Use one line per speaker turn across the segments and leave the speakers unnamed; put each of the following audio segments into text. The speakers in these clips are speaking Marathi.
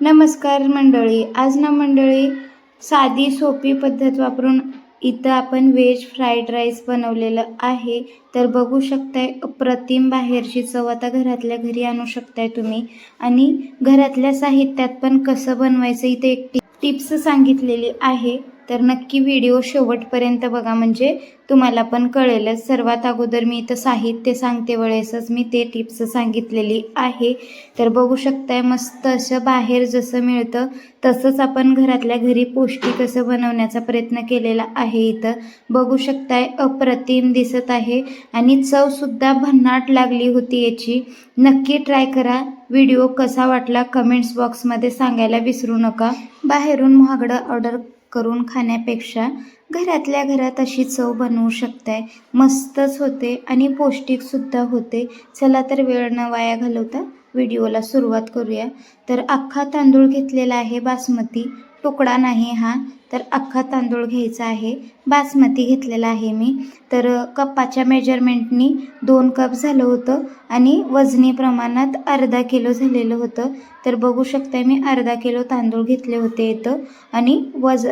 नमस्कार मंडळी. आज ना मंडळी साधी सोपी पद्धत वापरून इथं आपण व्हेज फ्राईड राईस बनवलेलं आहे. तर बघू शकताय अप्रतिम बाहेरची चव आता घरातल्या घरी आणू शकताय तुम्ही. आणि घरातल्या साहित्यात पण कसं बनवायचं इथे एक टिप्स सांगितलेली आहे. तर नक्की व्हिडिओ शेवटपर्यंत बघा म्हणजे तुम्हाला पण कळेलच. सर्वात अगोदर मी इथं साहित्य सांगते वेळेसच मी ते टिप्स सांगितलेली आहे. तर बघू शकताय मस्त असं बाहेर जसं मिळतं तसंच आपण घरातल्या घरी पौष्टिक असं बनवण्याचा प्रयत्न केलेला आहे इथं. बघू शकताय अप्रतिम दिसत आहे आणि चवसुद्धा भन्नाट लागली होती याची. नक्की ट्राय करा. व्हिडिओ कसा वाटला कमेंट्स बॉक्समध्ये सांगायला विसरू नका. बाहेरून महागडं ऑर्डर करून खाण्यापेक्षा घरातल्या घरात अशी चव बनवू शकताय. मस्तच होते आणि पौष्टिकसुद्धा होते. चला तर वेळ न वाया घालवता व्हिडिओला सुरुवात करूया. तर अख्खा तांदूळ घेतलेला आहे बासमती. तुकडा नाही हा. तर अख्खा तांदूळ घ्यायचा आहे. बासमती घेतलेला आहे मी. तर कपाच्या मेजरमेंटनी दोन कप झालं होतं आणि वजनी प्रमाणात अर्धा किलो झालेलं होतं. तर बघू शकते मी अर्धा किलो तांदूळ घेतले होते इथं आणि वज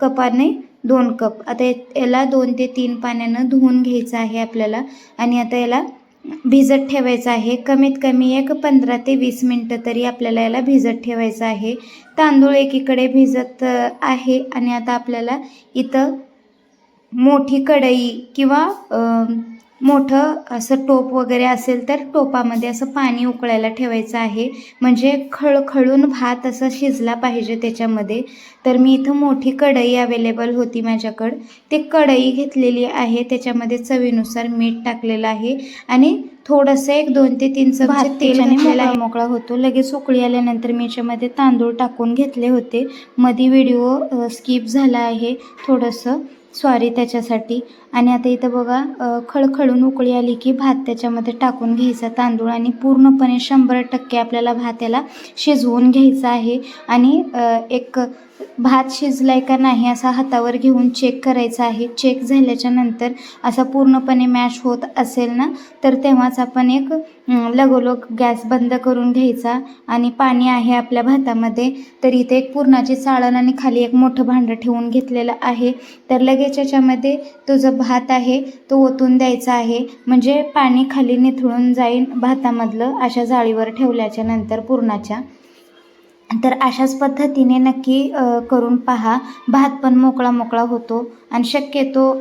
कपाने दोन कप. आता याला दोन ते तीन पाण्यानं धुवून घ्यायचं आहे आपल्याला आणि आता याला भिजत ठेवायचं आहे. कमीत कमी एक पंधरा ते वीस मिनटं तरी आपल्याला याला भिजत ठेवायचं आहे. तांदूळ एकीकडे भिजत आहे आणि आता आपल्याला इथं मोठी कढई किंवा मोठं असं टोप वगैरे असेल तर टोपामध्ये असं पाणी उकळायला ठेवायचं आहे. म्हणजे खळखळून भात असा शिजला पाहिजे त्याच्यामध्ये. तर मी इथं मोठी कढई अवेलेबल होती माझ्याकडं. ते कढई घेतलेली आहे. त्याच्यामध्ये चवीनुसार मीठ टाकलेलं आहे. आणि थोडंसं एक दोन ते तीन चमचे तेल घातलेलं मोकळा होतो. लगेच उकळी आल्यानंतर मी याच्यामध्ये तांदूळ टाकून घेतले होते. मध्ये व्हिडिओ स्किप झाला आहे. थोडंसं सॉरी त्याच्यासाठी. आणि आता इथं बघा खळखळून उकळी आली की भात त्याच्यामध्ये टाकून घ्यायचा तांदूळ आणि पूर्णपणे शंभर टक्के आपल्याला भात याला शिजवून घ्यायचा आहे. आणि एक भात शिजलाय का नाही असा हातावर घेऊन चेक करायचा आहे. चेक झाल्याच्यानंतर असा पूर्णपणे मॅश होत असेल ना तर तेव्हाच आपण एक लगोलोग लगोलग गॅस बंद करून घ्यायचा आणि पाणी आहे आपल्या भातामध्ये तर इथे एक पूर्णाची चाळण आणि खाली एक मोठं भांडं ठेवून घेतलेलं आहे. तर लगेच याच्यामध्ये तो जो भात आहे तो ओतून द्यायचा आहे. म्हणजे पाणी खाली निथळून जाईल भातामधलं अशा जाळीवर ठेवल्याच्या नंतर पूर्णाच्या. तर अशाच पद्धतीने नक्की करून पहा. भात पण मोकळा मोकळा होतो. आणि शक्यतो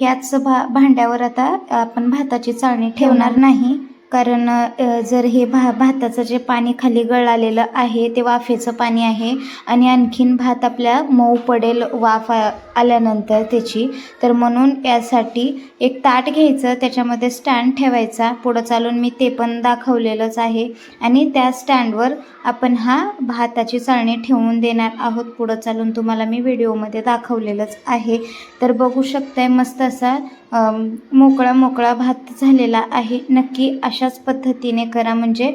ह्याच भा भांड्यावर आता आपण भाताची चाळणी ठेवणार. नाही. कारण जर हे भा भाताचं जे पाणी खाली गळालेलं आहे ते वाफेचं पाणी आहे आणि आणखीन भात आपल्या मऊ पडेल वाफ आ- आल्यानंतर त्याची तर म्हणून यासाठी एक ताट घ्यायचं त्याच्यामध्ये स्टँड ठेवायचा. पुढं चालून मी ते पण दाखवलेलंच आहे आणि त्या स्टँडवर आपण हा भाताची चाळणी ठेवून देणार आहोत. पुढं चालून तुम्हाला मी व्हिडिओमध्ये दाखवलेलंच आहे. तर बघू शकताय मस्त असा मोकळा मोकळा भात झालेला आहे. नक्की अशाच पद्धतीने करा. म्हणजे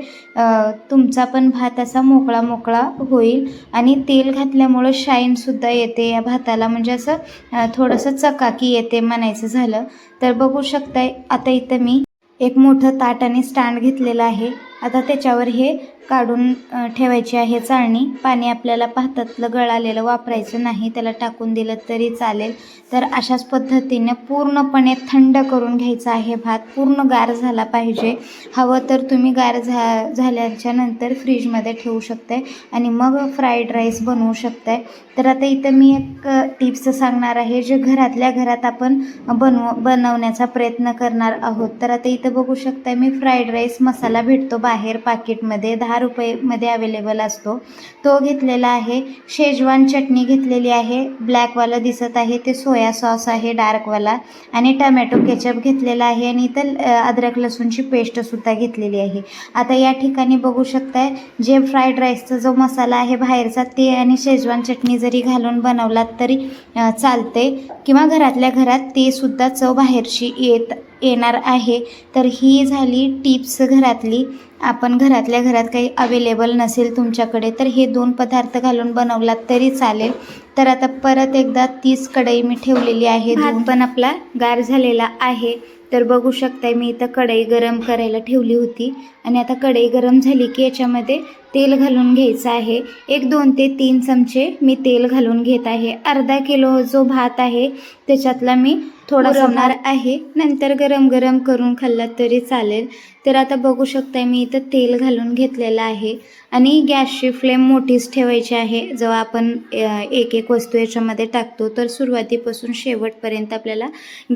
तुमचा पण भात असा मोकळा मोकळा होईल आणि तेल घातल्यामुळं शाईनसुद्धा येते या भाताला. म्हणजे असं थोडंसं चकाकी येते म्हणायचं झालं. तर बघू शकताय आता इथं मी एक मोठं ताट आणि स्टँड घेतलेलं आहे. आता त्याच्यावर हे काढून ठेवायची आहे चाळणी. पाणी आपल्याला भातातलं गळालेलं वापरायचं नाही त्याला टाकून दिलं तरी चालेल. तर अशाच पद्धतीने पूर्णपणे थंड करून घ्यायचा आहे भात. पूर्ण गार झाला पाहिजे. हवं तर तुम्ही गार झा झाल्याच्यानंतर फ्रीजमध्ये ठेवू शकताय आणि मग फ्राईड राईस बनवू शकताय. तर आता इथं मी एक टिप्स सांगणार आहे जे घरातल्या घरात आपण बनव बनवण्याचा प्रयत्न करणार आहोत. तर आता इथं बघू शकताय मी फ्राईड राईस मसाला भेटतो बाहेर पाकिटमध्ये दहा रुपयेमध्ये अवेलेबल असतो. तो घेतलेला आहे. शेजवान चटणी घेतलेली आहे. ब्लॅकवाला दिसत आहे. ते सोया सॉस आहे डार्कवाला. आणि टमॅटो केचप घेतलेला आहे. आणि इथं अद्रक लसूणची पेस्टसुद्धा घेतलेली आहे. आता या ठिकाणी बघू शकताय जे फ्राईड राईसचा जो मसाला आहे बाहेरचा ते आणि शेजवान चटणी जरी घालून बनवलात तरी चालते किंवा घरातल्या घरात ते सुद्धा चव बाहेरची येत येणार आहे. तर ही झाली टिप्स घरातली. आपण घरातल्या घरात काही अवेलेबल नसेल तुमच्याकडे तर हे दोन पदार्थ घालून बनवलात तरी चालेल. तर आता परत एकदा तीच कढई मी ठेवलेली आहे. भात पण आपला गार झालेला आहे. तर बघू शकताय मी इथं कढई गरम करायला ठेवली होती. आणि आता कढई गरम झाली की याच्यामध्ये तेल घालून घ्यायचं आहे. एक दोन ते तीन चमचे मी तेल घालून घेत आहे. अर्धा किलो जो भात आहे त्याच्यातला मी थोडा होणार आहे. नंतर गरम गरम करून खाल्ला तरी चालेल. तर आता बघू शकताय मी इथं तेल घालून घेतलेलं आहे. आणि गॅसची फ्लेम मोठीच ठेवायची आहे. जेव्हा आपण एक एक वस्तू याच्यामध्ये टाकतो तर सुरुवातीपासून शेवटपर्यंत आपल्याला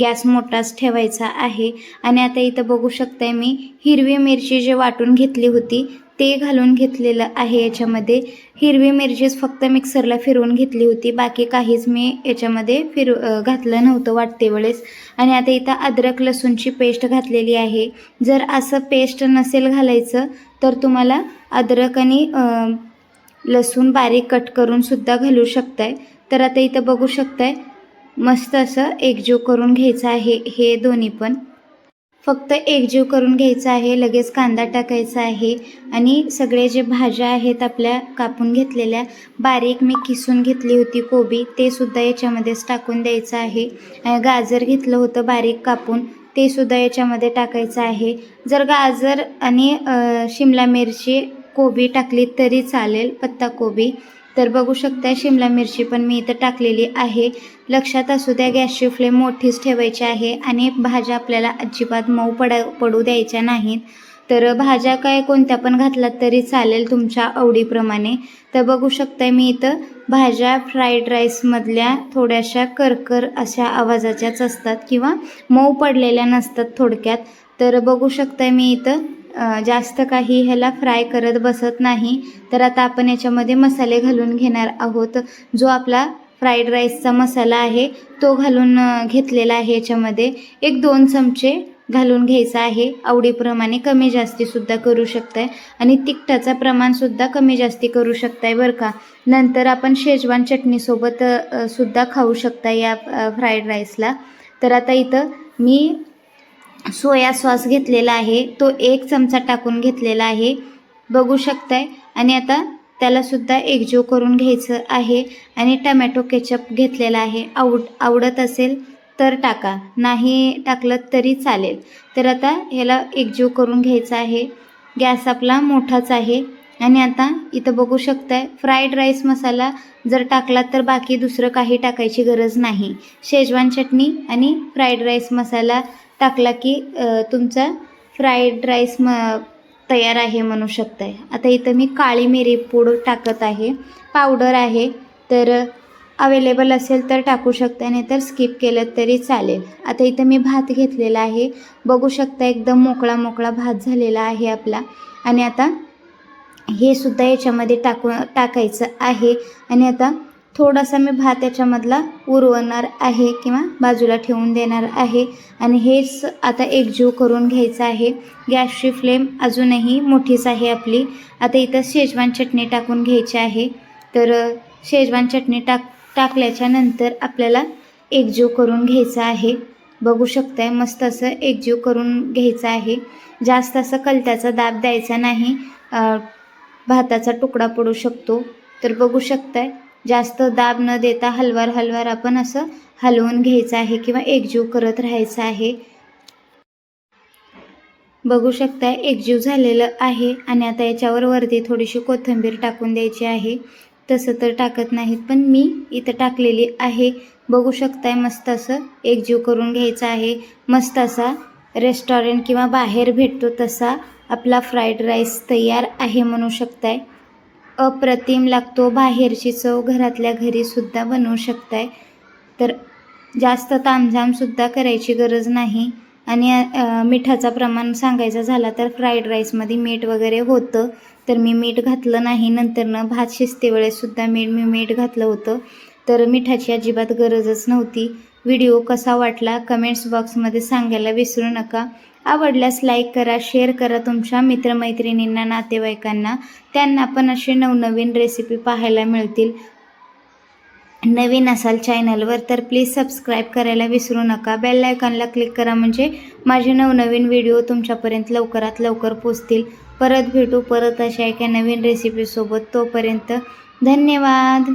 गॅस मोठाच ठेवायचा आहे. आणि आता इथं बघू शकताय मी हिरवी मिरची जे वाटून घेतली होती ते घालून घेतलेलं आहे. याच्यामध्ये हिरवी मिरचीच फक्त मिक्सरला फिरवून घेतली होती. बाकी काहीच मी याच्यामध्ये फिर घातलं नव्हतं वाटते वेळेस. आणि आता इथं अद्रक लसूणची पेस्ट घातलेली आहे. जर असं पेस्ट नसेल घालायचं तर तुम्हाला अद्रक आणि लसूण बारीक कट करून सुद्धा घालू शकताय. तर आता इथं बघू शकताय मस्त असं एकजीव करून घ्यायचं आहे हे दोन्ही पण. फक्त एकजीव करून घ्यायचं आहे लगेच कांदा टाकायचा आहे आणि सगळे जे भाज्या आहेत आपल्या कापून घेतलेल्या बारीक मी किसून घेतली होती कोबी ते सुद्धा याच्यामध्येच टाकून द्यायचं आहे. गाजर घेतलं होतं बारीक कापून ते सुद्धा याच्यामध्ये टाकायचं आहे. जर गाजर आणि शिमला मिरची कोबी टाकली तरी चालेल पत्ता कोबी. तर बघू शकता शिमला मिरची पण मी इथं टाकलेली आहे. लक्षात असू द्या गॅसची फ्लेम मोठीच ठेवायची आहे आणि भाज्या आपल्याला अजिबात मऊ पडा पडू द्यायच्या नाहीत. तर भाज्या काय कोणत्या पण घातलात तरी चालेल तुमच्या आवडीप्रमाणे. तर बघू शकता मी इथं भाज्या फ्राईड राईसमधल्या थोड्याशा करकर अशा आवाजाच्याच असतात किंवा मऊ पडलेल्या नसतात थोडक्यात. तर बघू शकता मी इथं जास्त काही ह्याला फ्राय करत बसत नाही तर आता आपण याच्यामध्ये मसाले घालून घेणार आहोत. जो आपला फ्राईड राईसचा मसाला आहे तो घालून घेतलेला आहे याच्यामध्ये. एक दोन चमचे घालून घ्यायचा आहे. आवडीप्रमाणे कमी जास्तीसुद्धा करू शकताय. आणि तिखटाचं प्रमाणसुद्धा कमी जास्ती करू शकताय बरं का. नंतर आपण शेजवान चटणीसोबत सुद्धा खाऊ शकता या फ्राईड राईसला तर आता इथं मी सोया सॉस घेतलेला आहे. तो एक चमचा टाकून घेतलेला आहे. बघू शकताय. आणि आता त्यालासुद्धा एकजीव करून घ्यायचं आहे. आणि टमॅटो केचप घेतलेला आहे. आवड आवडत असेल तर टाका. नाही टाकलं तरी चालेल. तर आता ह्याला एकजीव करून घ्यायचं आहे. गॅस आपला मोठाच आहे. आणि आता इथं बघू शकताय फ्राईड राईस मसाला जर टाकला तर बाकी दुसरं काही टाकायची गरज नाही. शेजवान चटणी आणि फ्राईड राईस मसाला टाकला की तुमचा फ्राईड राईस म तयार आहे म्हणू शकताय. आता इथं मी काळी मिरी पूड टाकत आहे. पावडर आहे. तर अवेलेबल असेल तर टाकू शकता नाही तर स्किप केलं तरी चालेल. आता इथं मी भात घेतलेला आहे. बघू शकता एकदम मोकळा मोकळा भात झालेला आहे आपला. आणि आता हे सुद्धा याच्यामध्ये टाकू टाकायचं आहे. आणि आता थोडासा मी भात याच्यामधला उरवणार आहे किंवा बाजूला ठेवून देणार आहे. आणि हेच आता एकजीव करून घ्यायचं आहे. गॅसची फ्लेम अजूनही मोठीच आहे आपली. आता इथं शेजवान चटणी टाकून घ्यायची आहे. तर शेजवान चटणी टाक टाकल्याच्या नंतर आपल्याला एकजीव करून घ्यायचं आहे. बघू शकताय मस्त असं एकजीव करून घ्यायचं आहे. जास्त असं कलत्याचा दाब द्यायचा नाही. भाताचा तुकडा पडू शकतो. तर बघू शकताय जास्त दाब न देता हलवार हलवार आपण असं हलवून घ्यायचं आहे किंवा एकजीव करत राहायचं आहे. बघू शकताय एकजीव झालेलं आहे आणि आता याच्यावर वरती थोडीशी कोथिंबीर टाकून द्यायची आहे. तसं तर टाकत नाहीत पण मी इथं टाकलेली आहे. बघू शकताय मस्त असं एकजीव करून घ्यायचं आहे. मस्त असा रेस्टॉरंट किंवा बाहेर भेटतो तसा आपला फ्राईड राईस तयार आहे म्हणू शकताय. अप्रतिम लागतो. बाहेरची चव घरातल्या घरीसुद्धा बनवू शकताय. तर जास्त तामझामसुद्धा करायची गरज नाही. आणि मिठाचा प्रमाण सांगायचा झाला तर फ्राईड राईसमध्ये मीठ वगैरे होतं. तर मी मीठ घातलं नाही. नंतरनं भात शिजतेवेळेससुद्धा मीठ मी मीठ घातलं होतं. तर मिठाची अजिबात गरजच नव्हती. व्हिडिओ कसा वाटला? कमेंट्स बॉक्समध्ये सांगायला विसरू नका. आवडल्यास लाईक करा शेअर करा तुमच्या मित्रमैत्रिणींना नातेवाईकांना. त्यांना पण असे नवनवीन रेसिपी पाहायला मिळतील. नवीन असाल चॅनलवर तर प्लीज सबस्क्राईब करायला विसरू नका. बेल आयकॉनला क्लिक करा म्हणजे माझे नवनवीन व्हिडिओ तुमच्यापर्यंत लवकरात लवकर पोचतील परत भेटू परत अशा एका नवीन रेसिपीसोबत तोपर्यंत धन्यवाद.